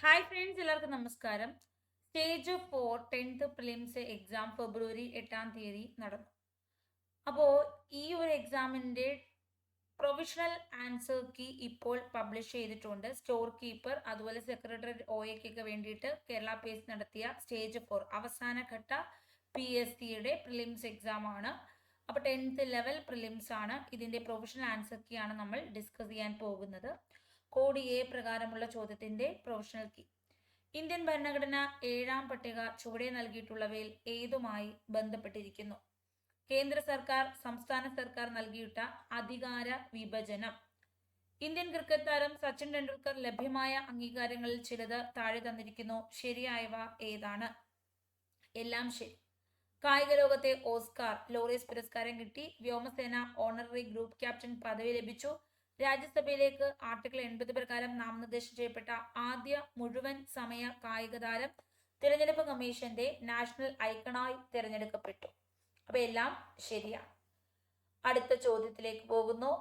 Hi friends എല്ലാവർക്കും നമസ്കാരം. Stage four tenth prelims exam ഫെബ്രുവരി എട്ടാം തീയതി നടന്നു. അപ്പോൾ ഈ ഒരു എക്സാമിന്റെ പ്രൊവിഷണൽ ആൻസർ കീ ഇപ്പോൾ പബ്ലിഷ് ചെയ്തിട്ടുണ്ട്. സ്റ്റോർ കീപ്പർ അതുപോലെ സെക്രട്ടറി ഒ എക്കൊക്കെ വേണ്ടിയിട്ട് കേരള പേസ് നടത്തിയ സ്റ്റേജ് ഫോർ അവസാനഘട്ട പി എസ് സിയുടെ പ്രിലിംസ് എക്സാം ആണ്. അപ്പോൾ ടെൻത്ത് ലെവൽ പ്രിലിംസ് ആണ്. ഇതിന്റെ പ്രൊവിഷണൽ ആൻസർ കീ ആണ് നമ്മൾ ഡിസ്കസ് ചെയ്യാൻ പോകുന്നത്. കോഡ് എ പ്രകാരമുള്ള ചോദ്യത്തിന്റെ പ്രൊഫഷണൽ കീ ഇന്ത്യൻ ഭരണഘടന ഏഴാം പട്ടിക ചുവടെ നൽകിയിട്ടുള്ളവയിൽ ഏതുമായി ബന്ധപ്പെട്ടിരിക്കുന്നു? കേന്ദ്ര സർക്കാർ സംസ്ഥാന സർക്കാർ നൽകിയിട്ട അധികാര വിഭജനം. ഇന്ത്യൻ ക്രിക്കറ്റ് താരം സച്ചിൻ ടെണ്ടുൽക്കർ ലഭ്യമായ അംഗീകാരങ്ങളിൽ ചിലത് താഴെ തന്നിരിക്കുന്നു. ശരിയായവ ഏതാണ്? എല്ലാം ശരി. കായിക ലോകത്തെ ഓസ്കാർ ലോറീസ് പുരസ്കാരം കിട്ടി. വ്യോമസേന ഓണററി ഗ്രൂപ്പ് ക്യാപ്റ്റൻ പദവി ലഭിച്ചു. രാജ്യസഭയിലേക്ക് ആർട്ടിക്കിൾ എൺപത് പ്രകാരം നാമനിർദ്ദേശം ചെയ്യപ്പെട്ട ആദ്യ മുഴുവൻ സമയ കായിക താരം തിരഞ്ഞെടുപ്പ് കമ്മീഷന്റെ നാഷണൽ ഐക്കണായി തിരഞ്ഞെടുക്കപ്പെട്ടു. അപ്പൊ എല്ലാം ശരിയാണ്. അടുത്ത ചോദ്യത്തിലേക്ക് പോകുന്നു.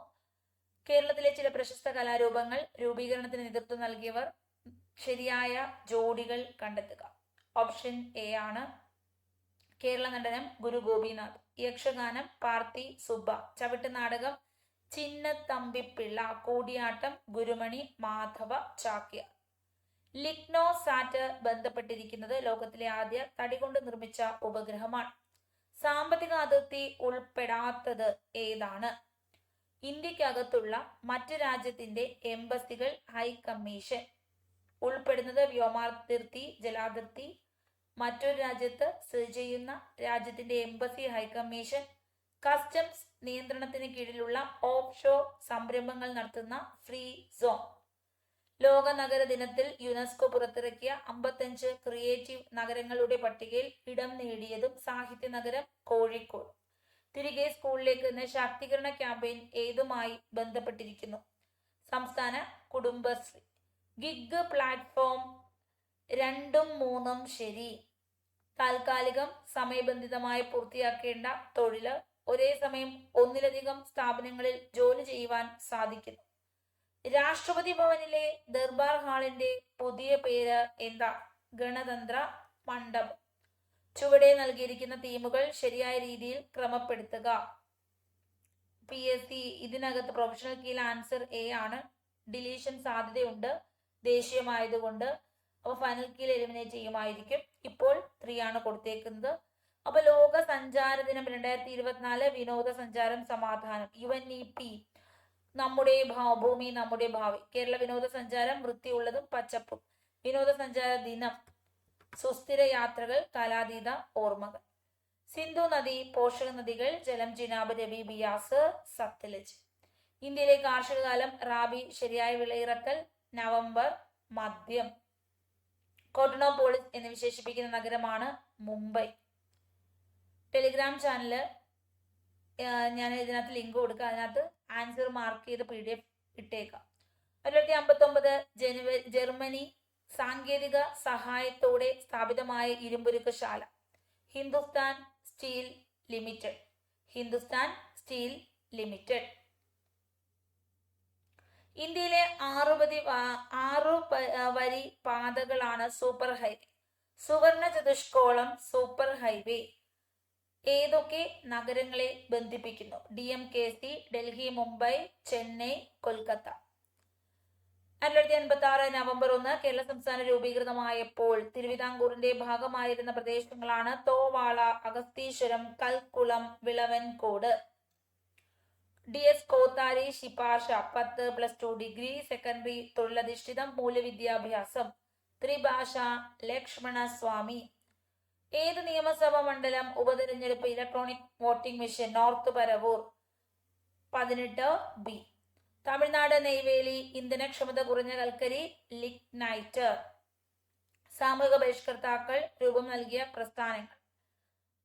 കേരളത്തിലെ ചില പ്രശസ്ത കലാരൂപങ്ങൾ രൂപീകരണത്തിന് നേതൃത്വം നൽകിയവർ ശരിയായ ജോഡികൾ കണ്ടെത്തുക. ഓപ്ഷൻ എ ആണ്. കേരള നടനം ഗുരു ഗോപിനാഥ് യക്ഷഗാനം പാർത്തി സുബ്ബ ചവിട്ട് നാടകം ചിന്നത്തമ്പിപ്പിള്ള കൂടിയാട്ടം ഗുരുമണി മാധവ ചാക്യ ലിഗ്നോ സാറ്റ് ബന്ധപ്പെട്ടിരിക്കുന്നത് ലോകത്തിലെ ആദ്യ തടി കൊണ്ട് നിർമ്മിച്ച ഉപഗ്രഹമാണ്. സാമ്പത്തിക അതിർത്തി ഉൾപ്പെടാത്തത് ഏതാണ്? ഇന്ത്യക്കകത്തുള്ള മറ്റ് രാജ്യത്തിന്റെ എംബസികൾ ഹൈക്കമ്മീഷൻ. ഉൾപ്പെടുന്നത് വ്യോമാതിർത്തി ജലാതിർത്തി. മറ്റൊരു രാജ്യത്ത് സ്ഥിതി ചെയ്യുന്ന രാജ്യത്തിന്റെ എംബസി ഹൈക്കമ്മീഷൻ കസ്റ്റംസ് നിയന്ത്രണത്തിന് കീഴിലുള്ള ഓഫ് ഷോ സംരംഭങ്ങൾ നടത്തുന്ന ഫ്രീ സോൺ. ലോക നഗര ദിനത്തിൽ യുനെസ്കോ പുറത്തിറക്കിയ അമ്പത്തഞ്ച് ക്രിയേറ്റീവ് നഗരങ്ങളുടെ പട്ടികയിൽ ഇടം നേടിയതും സാഹിത്യ നഗരം കോഴിക്കോട്. തിരികെ സ്കൂളിലേക്ക് എന്ന ശാക്തീകരണ ക്യാമ്പയിൻ ഏതുമായി ബന്ധപ്പെട്ടിരിക്കുന്നു? സംസ്ഥാന കുടുംബശ്രീ. ഗിഗ് പ്ലാറ്റ്ഫോം രണ്ടും മൂന്നും ശരി. താൽക്കാലികം സമയബന്ധിതമായി പൂർത്തിയാക്കേണ്ട തൊഴിൽ ഒരേ സമയം ഒന്നിലധികം സ്ഥാപനങ്ങളിൽ ജോലി ചെയ്യുവാൻ സാധിക്കുന്നു. രാഷ്ട്രപതി ഭവനിലെ ദർബാർ ഹാളിന്റെ പുതിയ പേര് എന്താ? ഗണതന്ത്ര മണ്ഡപം. ചുവടെ നൽകിയിരിക്കുന്ന തീമുകൾ ശരിയായ രീതിയിൽ ക്രമപ്പെടുത്തുക. പി എസ് സി ഇതിനകത്ത് പ്രൊഫഷണൽ കീൽ ആൻസർ എ ആണ്. ഡിലീഷൻ സാധ്യതയുണ്ട്. ദേശീയമായതുകൊണ്ട് അപ്പോൾ ഫൈനൽ കീൽ എലിമിനേറ്റ് ചെയ്യുമായിരിക്കും. ഇപ്പോൾ ത്രീ ആണ് കൊടുത്തേക്കുന്നത്. അപ്പൊ ലോക സഞ്ചാര ദിനം രണ്ടായിരത്തി ഇരുപത്തിനാല് വിനോദസഞ്ചാരം സമാധാനം യു എൻ ഇ പി നമ്മുടെ ഭൂമി നമ്മുടെ ഭാവി കേരള വിനോദസഞ്ചാരം വൃത്തിയുള്ളതും പച്ചപ്പും. വിനോദസഞ്ചാര ദിനം സുസ്ഥിര യാത്രകൾ കാലാതീത ഓർമ്മകൾ. സിന്ധു നദി പോഷക നദികൾ ജലം ജിനാബ് രവി ബിയാസ് സത്ലജ്. ഇന്ത്യയിലെ കാർഷിക കാലം റാബി ശരിയായ വിളയിറക്കൽ നവംബർ മദ്യം. കോട്ടണോപോളിസ് എന്ന് വിശേഷിപ്പിക്കുന്ന നഗരമാണ് മുംബൈ. ടെലിഗ്രാം ചാനൽ ഞാൻ ഇതിനകത്ത് ലിങ്ക് കൊടുക്കുക അതിനകത്ത് ആൻസർ മാർക്ക് ചെയ്ത് പി ഡി എഫ് ഇട്ടേക്കാം തൊള്ളായിരത്തി അമ്പത്തൊമ്പത് ജനുവരി ജർമ്മനി സാങ്കേതിക സഹായത്തോടെ സ്ഥാപിതമായ ഇരുമ്പുരുക്കശാല Hindustan steel limited Hindustan steel limited. ഇന്ത്യയിലെ ആറുപതി ആറു വരി പാതകളാണ് സൂപ്പർ ഹൈവേ. സുവർണ ചതുഷ്കോളം സൂപ്പർ ഹൈവേ. ഏതൊക്കെ നഗരങ്ങളെ ബന്ധിപ്പിക്കുന്നു? D M K C Delhi Mumbai Chennai Kolkata. ആയിരത്തി തൊള്ളായിരത്തി എൺപത്തി ആറ് നവംബർ ഒന്ന് കേരള സംസ്ഥാനം രൂപീകൃതമായപ്പോൾ തിരുവിതാംകൂറിന്റെ ഭാഗമായിരുന്ന പ്രദേശങ്ങളാണ് തോവാള അഗസ്തീശ്വരം കൽക്കുളം വിളവൻകോട്. ഡി എസ് കോത്താരി ശിപാർശ പത്ത് പ്ലസ് ടു ഡിഗ്രി സെക്കൻഡറി തൊഴിലധിഷ്ഠിതം മൂല്യവിദ്യാഭ്യാസം ത്രിഭാഷ ലക്ഷ്മണ സ്വാമി ഏത് നിയമസഭാ മണ്ഡലം ഉപതെരഞ്ഞെടുപ്പ് electronic voting machine? North Paravur. പതിനെട്ട് ബി. തമിഴ്നാട് നെയ്വേലി ഇന്ധനക്ഷമത കുറഞ്ഞ കൽക്കരി ലിഗ്നൈറ്റ്. സാമൂഹിക ബഹിഷ്കർത്താക്കൾ രൂപം നൽകിയ പ്രസ്ഥാനങ്ങൾ.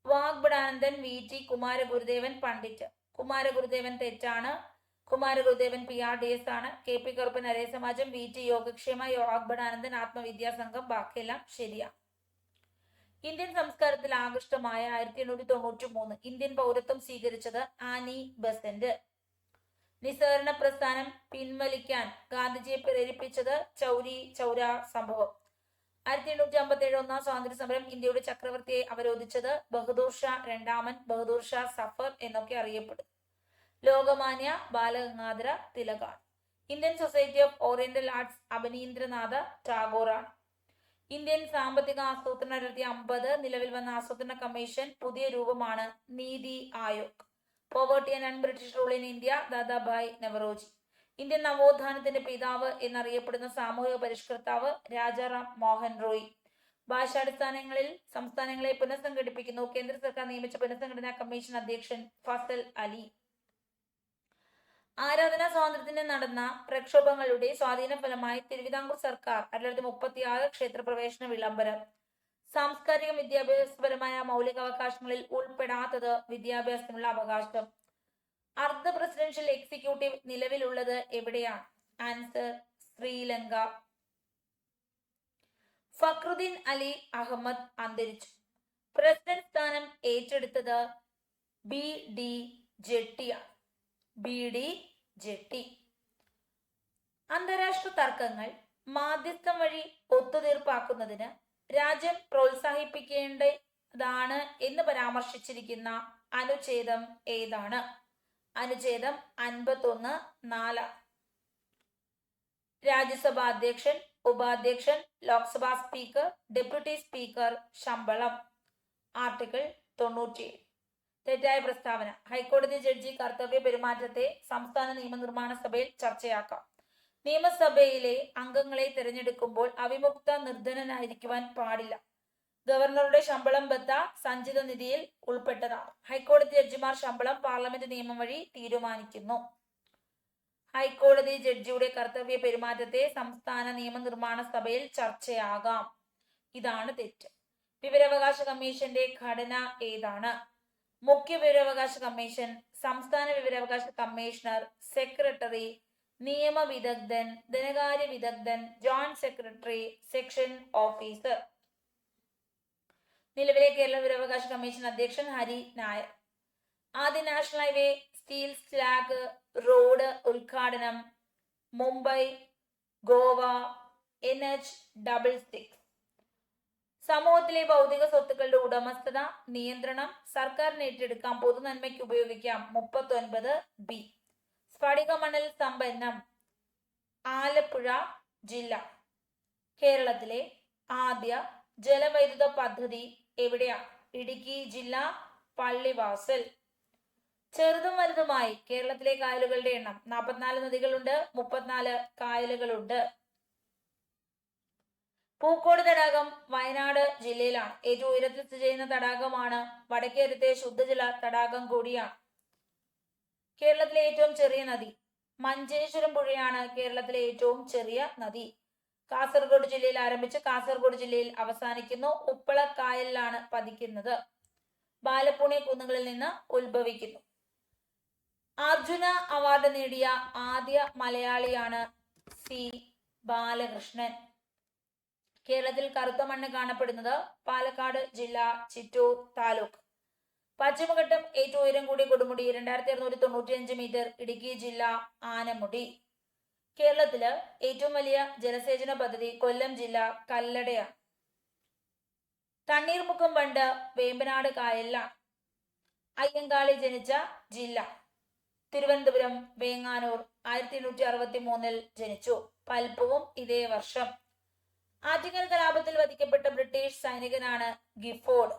വാഗ്ബടാനന്ദൻ വി. ടി. കുമാരഗുരുദേവൻ പണ്ഡിറ്റ്. കുമാരഗുരുദേവൻ തെറ്റാണ്. Kumaragurudevan P R D S ആണ്. കെ പി കറുപ്പൻ അരേ സമാജം വി. ടി. യോഗക്ഷേമ വാഗ്ബടാനന്ദൻ ആത്മവിദ്യാസംഘം ബാക്കിയെല്ലാം ശരിയാണ്. ഇന്ത്യൻ സംസ്കാരത്തിൽ ആകൃഷ്ടമായ ആയിരത്തി എണ്ണൂറ്റി തൊണ്ണൂറ്റി മൂന്ന് ഇന്ത്യൻ പൗരത്വം സ്വീകരിച്ചത് ആനി ബസന്റ്. നിസ്സഹരണ പ്രസ്ഥാനം പിൻവലിക്കാൻ ഗാന്ധിജിയെ പ്രേരിപ്പിച്ചത് ചൗരി ചൗര സംഭവം. ആയിരത്തി എണ്ണൂറ്റി അമ്പത്തി ഏഴ് ഒന്നാം സ്വാതന്ത്ര്യ സമരം ഇന്ത്യയുടെ ചക്രവർത്തിയെ അവരോധിച്ചത് ബഹദൂർ ഷാ രണ്ടാമൻ ബഹദൂർ ഷാ സഫർ എന്നൊക്കെ അറിയപ്പെടും. Lokmanya Balagangadhara തിലകാണ് Indian society of oriental arts Abanindranath ടാഗോറാണ്. Indian സാമ്പത്തിക ആസൂത്രണ രണ്ടായിരത്തി അമ്പത് നിലവിൽ വന്ന ആസൂത്രണ കമ്മീഷൻ പുതിയ രൂപമാണ് Niti Aayog. Poverty and British rule in India Dadabhai Naoroji Indian നവോത്ഥാനത്തിന്റെ പിതാവ് എന്നറിയപ്പെടുന്ന സാമൂഹിക പരിഷ്കർത്താവ് രാജാറാം മോഹൻ റോയ്. ഭാഷാടിസ്ഥാനങ്ങളിൽ സംസ്ഥാനങ്ങളെ പുനഃസംഘടിപ്പിക്കുന്നു. കേന്ദ്ര സർക്കാർ നിയമിച്ച പുനഃസംഘടനാ കമ്മീഷൻ അധ്യക്ഷൻ ഫസൽ അലി. ആരാധനാ സ്വാതന്ത്ര്യത്തിന് നടന്ന പ്രക്ഷോഭങ്ങളുടെ സ്വാധീന ഫലമായി തിരുവിതാംകൂർ സർക്കാർ തൊള്ളായിരത്തി മുപ്പത്തി ആറ് ക്ഷേത്രപ്രവേശന വിളംബരം. സാംസ്കാരിക വിദ്യാഭ്യാസപരമായ മൗലികാവകാശങ്ങളിൽ ഉൾപ്പെടാത്തത് വിദ്യാഭ്യാസത്തിനുള്ള അവകാശം. അർദ്ധ പ്രസിഡൻഷ്യൽ എക്സിക്യൂട്ടീവ് നിലവിലുള്ളത് എവിടെയാണ്? ആൻസർ ശ്രീലങ്ക. ഫക്രുദ്ദീൻ അലി അഹമ്മദ് അന്തരിച്ചു. പ്രസിഡന്റ് സ്ഥാനം ഏറ്റെടുത്തത് B D ജെട്ടിയാണ്. B D Jatti. അന്താരാഷ്ട്ര തർക്കങ്ങൾ മാധ്യസ്ഥം വഴി ഒത്തുതീർപ്പാക്കുന്നതിന് രാജ്യം പ്രോത്സാഹിപ്പിക്കേണ്ടതാണ് എന്ന് പരാമർശിച്ചിരിക്കുന്ന അനുച്ഛേദം ഏതാണ്? അനുച്ഛേദം അൻപത്തൊന്ന് നാല്. രാജ്യസഭാ അധ്യക്ഷൻ ഉപാധ്യക്ഷൻ ലോക്സഭാ സ്പീക്കർ ഡെപ്യൂട്ടി സ്പീക്കർ ശമ്പളം. ആർട്ടിക്കിൾ തൊണ്ണൂറ്റിയേഴ്. തെറ്റായ പ്രസ്താവന. ഹൈക്കോടതി ജഡ്ജി കർത്തവ്യ പെരുമാറ്റത്തെ സംസ്ഥാന നിയമനിർമ്മാണ സഭയിൽ ചർച്ചയാക്കാം. നിയമസഭയിലെ അംഗങ്ങളെ തിരഞ്ഞെടുക്കുമ്പോൾ അവിമുക്ത നിർധനനായിരിക്കുവാൻ പാടില്ല. ഗവർണറുടെ ശമ്പളം ബത്ത സഞ്ചിത നിധിയിൽ ഉൾപ്പെട്ടതാണ്. ഹൈക്കോടതി ജഡ്ജിമാർ ശമ്പളം പാർലമെന്റ് നിയമം വഴി തീരുമാനിക്കുന്നു. ഹൈക്കോടതി ജഡ്ജിയുടെ കർത്തവ്യ പെരുമാറ്റത്തെ സംസ്ഥാന നിയമനിർമ്മാണ സഭയിൽ ചർച്ചയാകാം. ഇതാണ് തെറ്റ്. വിവരാവകാശ കമ്മീഷന്റെ ഘടന ഏതാണ്? മുഖ്യ വിവരാവകാശ കമ്മീഷൻ സംസ്ഥാന വിവരാവകാശ കമ്മീഷണർ സെക്രട്ടറി നിയമ വിദഗ്ധൻ ധനകാര്യ വിദഗ്ധൻ ജോയിന്റ് സെക്രട്ടറി സെക്ഷൻ ഓഫീസർ. നിലവിലെ കേരള വിവരാവകാശ കമ്മീഷൻ അധ്യക്ഷൻ ഹരി നായർ. ആദ്യ national highway steel slag road ഉദ്ഘാടനം Mumbai Goa N H double six. സമൂഹത്തിലെ ഭൗതിക സ്വത്തുക്കളുടെ ഉടമസ്ഥത നിയന്ത്രണം സർക്കാരിന് ഏറ്റെടുക്കാം പൊതുനന്മയ്ക്ക് ഉപയോഗിക്കാം. മുപ്പത്തൊൻപത് ബി. സ്ഫടികമണൽ സമ്പന്നം ആലപ്പുഴ ജില്ല. കേരളത്തിലെ ആദ്യ ജലവൈദ്യുത പദ്ധതി എവിടെയാ? ഇടുക്കി ജില്ല പള്ളിവാസൽ. ചെറുതും വലുതുമായി കേരളത്തിലെ കായലുകളുടെ എണ്ണം. നാൽപ്പത്തിനാല് നദികളുണ്ട് മുപ്പത്തിനാല് കായലുകളുണ്ട്. പൂക്കോട് തടാകം വയനാട് ജില്ലയിലാണ്. ഏറ്റവും ഉയരത്തിൽ സ്ഥിതി ചെയ്യുന്ന തടാകമാണ് വടക്കേരത്തെ ശുദ്ധജല തടാകം കൂടിയാണ്. കേരളത്തിലെ ഏറ്റവും ചെറിയ നദി മഞ്ചേശ്വരം പുഴയാണ് കേരളത്തിലെ ഏറ്റവും ചെറിയ നദി. കാസർഗോഡ് ജില്ലയിൽ ആരംഭിച്ച് കാസർഗോഡ് ജില്ലയിൽ അവസാനിക്കുന്നു. ഉപ്പള കായലിലാണ് പതിക്കുന്നത്. ബാലപ്പുണി കുന്നുകളിൽ നിന്ന് ഉത്ഭവിക്കുന്നു. അർജുന അവാർഡ് നേടിയ ആദ്യ മലയാളിയാണ് സി ബാലകൃഷ്ണൻ. കേരളത്തിൽ കറുത്ത മണ്ണ് കാണപ്പെടുന്നത് പാലക്കാട് ജില്ല ചിറ്റൂർ താലൂക്ക്. പശ്ചിമഘട്ടം ഏറ്റവും ഉയരം കൂടിയ കൊടുമുടി രണ്ടായിരത്തി അറുന്നൂറ്റി തൊണ്ണൂറ്റി അഞ്ച് മീറ്റർ ഇടുക്കി ജില്ല ആനമുടി. കേരളത്തിൽ ഏറ്റവും വലിയ ജലസേചന പദ്ധതി കൊല്ലം ജില്ല കല്ലടയാണ്. തണ്ണീർമുക്കം പണ്ട് വേമ്പനാട് കായലിലാണ്. അയ്യങ്കാളി ജനിച്ച ജില്ല. തിരുവനന്തപുരം വേങ്ങാനൂർ ആയിരത്തി എണ്ണൂറ്റി അറുപത്തി മൂന്നിൽ ജനിച്ചു. പൽപ്പവും ഇതേ വർഷം. ആറ്റിങ്ങൽ കലാപത്തിൽ വധിക്കപ്പെട്ട ബ്രിട്ടീഷ് സൈനികനാണ് ഗിഫോർഡ്.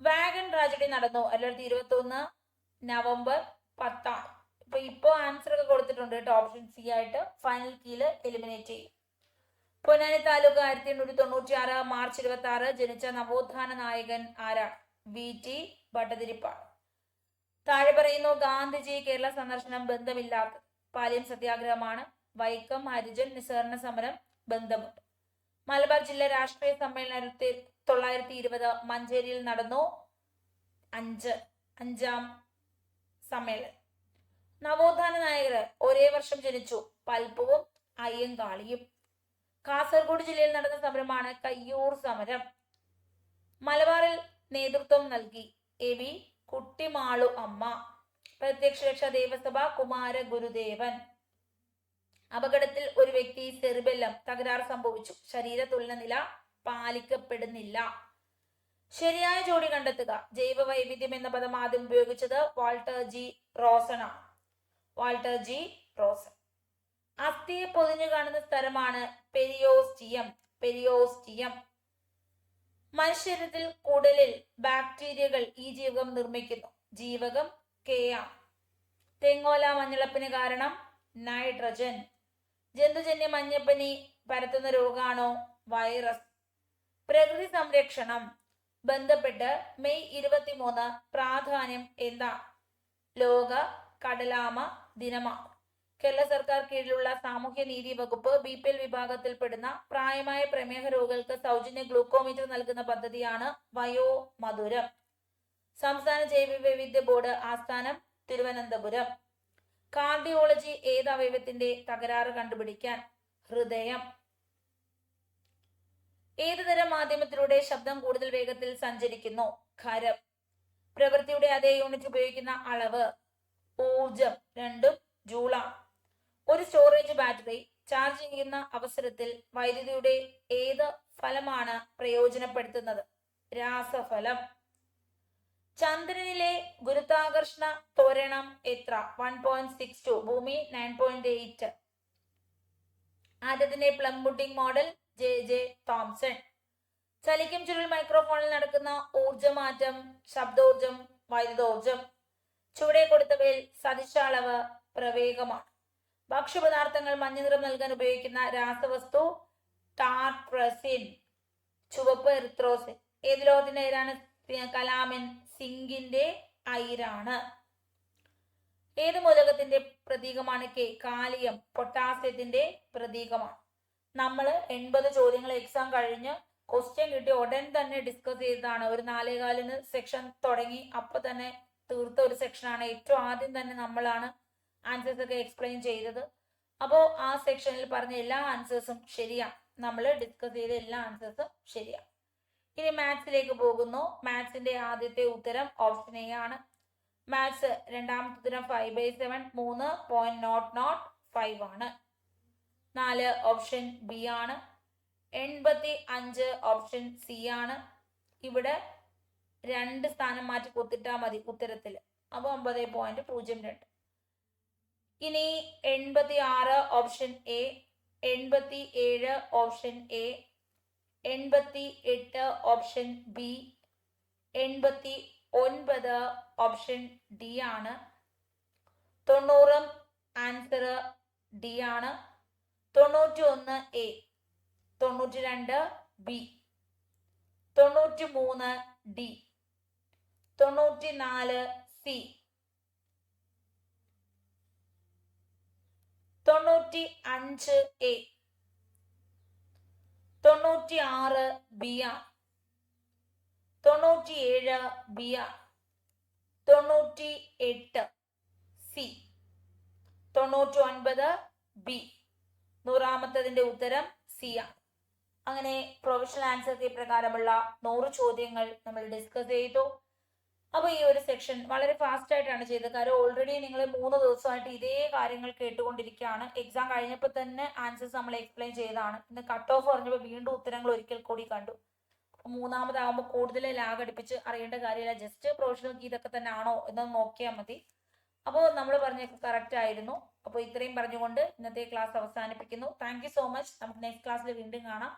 വാഗൺ ട്രാജഡി നടന്നു രണ്ടായിരത്തി ഇരുപത്തി ഒന്ന് നവംബർ പത്താം. ഇപ്പൊ ഇപ്പോ ആൻസർ ഒക്കെ കൊടുത്തിട്ടുണ്ട് കേട്ടോ. ഓപ്ഷൻ സി ആയിട്ട് ഫൈനൽ കീൽ എലിമിനേറ്റ് ചെയ്യും. പൊന്നാനി താലൂക്ക് ആയിരത്തി എണ്ണൂറ്റി തൊണ്ണൂറ്റി ആറ് മാർച്ച് ഇരുപത്തി ആറ് ജനിച്ച നവോത്ഥാന നായകൻ ആരാണ്? വി. ടി. ഭട്ടതിരിപ്പാട്. താഴെ പറയുന്നു ഗാന്ധിജി കേരള സന്ദർശനം ബന്ധമില്ലാത്ത പാലിയം സത്യാഗ്രഹമാണ്. വൈക്കം ഹരിജൻ നിസ്സഹരണ സമരം ബന്ധമുണ്ട്. മലബാർ ജില്ലാ രാഷ്ട്രീയ സമ്മേളനത്തിൽ തൊള്ളായിരത്തി ഇരുപത് മഞ്ചേരിയിൽ നടന്നു അഞ്ച് അഞ്ചാം സമ്മേളനം. നവോത്ഥാന നായകർ ഒരേ വർഷം ജനിച്ചു. പൽപ്പവും അയ്യങ്കാളിയും കാസർഗോഡ് ജില്ലയിൽ നടന്ന സമരമാണ് കയ്യൂർ സമരം. മലബാറിൽ നേതൃത്വം നൽകി. എ വി കുട്ടിമാളു അമ്മ. പ്രത്യക്ഷ രക്ഷാ ദേവസഭ കുമാര ഗുരുദേവൻ. അപകടത്തിൽ ഒരു വ്യക്തി സെറിബെല്ലം തകരാർ സംഭവിച്ചു. ശരീര തുലനനില പാലിക്കപ്പെടുന്നില്ല. ശരിയായ ജോഡി കണ്ടെത്തുക. ജൈവ വൈവിധ്യം എന്ന പദം ആദ്യം ഉപയോഗിച്ചത് വാൾട്ടർ ജി റോസൺ ആണ്. Walter G Rosen. അസ്ഥിയെ പൊതിഞ്ഞു കാണുന്ന സ്ഥലമാണ് പെരിയോസ്റ്റിയം. പെരിയോസ്റ്റിയം. മനുഷ്യരത്തിൽ കുടലിൽ ബാക്ടീരിയകൾ ഈ ജീവകം നിർമ്മിക്കുന്നു. ജീവകം കെയാം തെങ്ങോല മഞ്ഞളപ്പിന് കാരണം നൈട്രജൻ. ജന്തുജന്യ മഞ്ഞപ്പനി പരത്തുന്ന രോഗാണോ? വൈറസ്. പ്രകൃതി സംരക്ഷണം. ബന്ധപ്പെട്ട് മെയ് ഇരുപത്തിമൂന്ന് പ്രാധാന്യം എന്താ? ലോക കടലാമ ദിനമാണ് കേരള സർക്കാർ കീഴിലുള്ള സാമൂഹ്യ നീതി വകുപ്പ് ബി പി എൽ വിഭാഗത്തിൽപ്പെടുന്ന പ്രായമായ പ്രമേഹ രോഗികൾക്ക് സൗജന്യ ഗ്ലൂക്കോമീറ്റർ നൽകുന്ന പദ്ധതിയാണ് വയോ മധുരം സംസ്ഥാന ജൈവ വൈവിധ്യ ബോർഡ് ആസ്ഥാനം തിരുവനന്തപുരം. കാർഡിയോളജി ഏത് അവയവത്തിന്റെ തകരാറ് കണ്ടുപിടിക്കാൻ? ഹൃദയം. ഏത് തരം മാധ്യമത്തിലൂടെ ശബ്ദം കൂടുതൽ വേഗത്തിൽ സഞ്ചരിക്കുന്നു? ഖരം. പ്രവൃത്തിയുടെ അതേ യൂണിറ്റ് ഉപയോഗിക്കുന്ന അളവ്. ഊർജം രണ്ടും ജൂള. ഒരു സ്റ്റോറേജ് ബാറ്ററി ചാർജ് ചെയ്യുന്ന അവസരത്തിൽ വൈദ്യുതിയുടെ ഏത് ഫലമാണ് പ്രയോജനപ്പെടുത്തുന്നത്? രാസഫലം. ചന്ദ്രനിലെ ഗുരുത്വാകർഷണ ത്വരണം എത്ര? വൺ പോയിന്റ് സിക്സ് ടു ഭൂമി nine point eight ആദ്യത്തിന്റെ plum model J J Thomson ചലിക്കും ചുരുൾ മൈക്രോഫോണിൽ നടക്കുന്ന ഊർജമാറ്റം ശബ്ദോർജം വൈദ്യുതോർജം ചുവടെ കൊടുത്തവയിൽ സദിശാളവ് പ്രവേഗമാണ്. ഭക്ഷ്യപദാർത്ഥങ്ങൾ മഞ്ഞ നിറം നൽകാൻ ഉപയോഗിക്കുന്ന രാസവസ്തു ടാർട്രസിൻ ചുവപ്പ് എറിത്രോസിൻ. ഏത് ലോകത്തിന്റെ പേരാണ്? കലാമിൻ സിങ്കിന്റെ അയിരാണ്. ഏത് മൂലകത്തിന്റെ പ്രതീകമാണ് കെ? കാലിയം പൊട്ടാസ്യത്തിന്റെ പ്രതീകമാണ്. നമ്മൾ എൺപത് ചോദ്യങ്ങൾ എക്സാം കഴിഞ്ഞ് ക്വസ്റ്റ്യൻ കിട്ടി ഉടൻ തന്നെ ഡിസ്കസ് ചെയ്തതാണ്. ഒരു നാലേകാലിന് സെക്ഷൻ തുടങ്ങി. അപ്പൊ തന്നെ തീർത്ത ഒരു സെക്ഷനാണ് ഏറ്റവും ആദ്യം തന്നെ നമ്മളാണ് ആൻസേഴ്സ് ഒക്കെ എക്സ്പ്ലെയിൻ ചെയ്തത്. അപ്പോൾ ആ സെക്ഷനിൽ പറഞ്ഞ എല്ലാ ആൻസേഴ്സും ശരിയാണ് നമ്മൾ ഡിസ്കസ് ചെയ്ത എല്ലാ ആൻസേഴ്സും ശരിയാണ് ഇനി മാത്സിലേക്ക് പോകുന്നു. മാത്സിന്റെ ആദ്യത്തെ ഉത്തരം ഓപ്ഷൻ എ ആണ്. മാത്സ് രണ്ടാമത്തെ ഉത്തരം ഫൈവ് ബൈ സെവൻ മൂന്ന് പോയിന്റ് നോട്ട് നോട്ട് ഫൈവ് ആണ്. നാല് ഓപ്ഷൻ ബി ആണ്. എൺപത്തി അഞ്ച് ഓപ്ഷൻ സി ആണ്. ഇവിടെ രണ്ട് സ്ഥാനം മാറ്റി കൊത്തിട്ടാ മതി ഉത്തരത്തിൽ. അപ്പോൾ ഒമ്പത് പോയിന്റ് പൂജ്യം രണ്ട്. ഇനി എൺപത്തി ആറ് ഓപ്ഷൻ എൺപത്തി ഏഴ് ഓപ്ഷൻ എ എൺപത്തി എട്ട് ഓപ്ഷൻ ബി എൺപത്തി ഒൻപത് ഓപ്ഷൻ ഡി ആണ്. തൊണ്ണൂറും ആൻസർ ഡി ആണ്. തൊണ്ണൂറ്റി ഒന്ന് എ തൊണ്ണൂറ്റി രണ്ട് ബി തൊണ്ണൂറ്റി മൂന്ന് ഡി തൊണ്ണൂറ്റി നാല് സി തൊണ്ണൂറ്റി അഞ്ച് എ. തൊണ്ണൂറ്റി ആറ് ബി ആണ് തൊണ്ണൂറ്റി ഏഴ് ബി ആണ് തൊണ്ണൂറ്റി എട്ട് സി. തൊണ്ണൂറ്റി ഒൻപത് ബി. നൂറാമത്തതിന്റെ ഉത്തരം സി ആണ്. അങ്ങനെ പ്രൊവിഷണൽ ആൻസർ പ്രകാരമുള്ള നൂറ് ചോദ്യങ്ങൾ നമ്മൾ ഡിസ്കസ് ചെയ്തു. അപ്പോൾ ഈ ഒരു സെക്ഷൻ വളരെ ഫാസ്റ്റ് ആയിട്ടാണ് ചെയ്തത്. കാരണം ഓൾറെഡി നിങ്ങൾ മൂന്ന് ദിവസമായിട്ട് ഇതേ കാര്യങ്ങൾ കേട്ടുകൊണ്ടിരിക്കുകയാണ്. എക്സാം കഴിഞ്ഞപ്പോൾ തന്നെ ആൻസേഴ്സ് നമ്മൾ എക്സ്പ്ലെയിൻ ചെയ്തതാണ്. ഇന്ന് കട്ട് ഓഫ് പറഞ്ഞപ്പോൾ വീണ്ടും ഉത്തരങ്ങൾ ഒരിക്കൽ കൂടി കണ്ടു. മൂന്നാമതാകുമ്പോൾ കൂടുതൽ ലാഗ് അടിപ്പിച്ച് അറിയേണ്ട കാര്യമില്ല. ജസ്റ്റ് പ്രൊഫഷണൽ ഇതൊക്കെ തന്നെ ആണോ എന്നൊന്ന് നോക്കിയാൽ മതി. അപ്പോൾ നമ്മൾ പറഞ്ഞൊക്കെ കറക്റ്റ് ആയിരുന്നു. അപ്പോൾ ഇത്രയും പറഞ്ഞുകൊണ്ട് ഇന്നത്തെ ക്ലാസ് അവസാനിപ്പിക്കുന്നു. താങ്ക് സോ മച്ച് നമുക്ക് നെക്സ്റ്റ് ക്ലാസ്സിൽ വീണ്ടും കാണാം.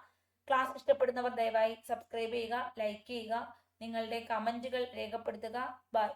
ക്ലാസ് ഇഷ്ടപ്പെടുന്നവർ ദയവായി സബ്സ്ക്രൈബ് ചെയ്യുക ലൈക്ക് ചെയ്യുക. നിങ്ങളുടെ കമന്റുകൾ രേഖപ്പെടുത്തുക. ബൈ.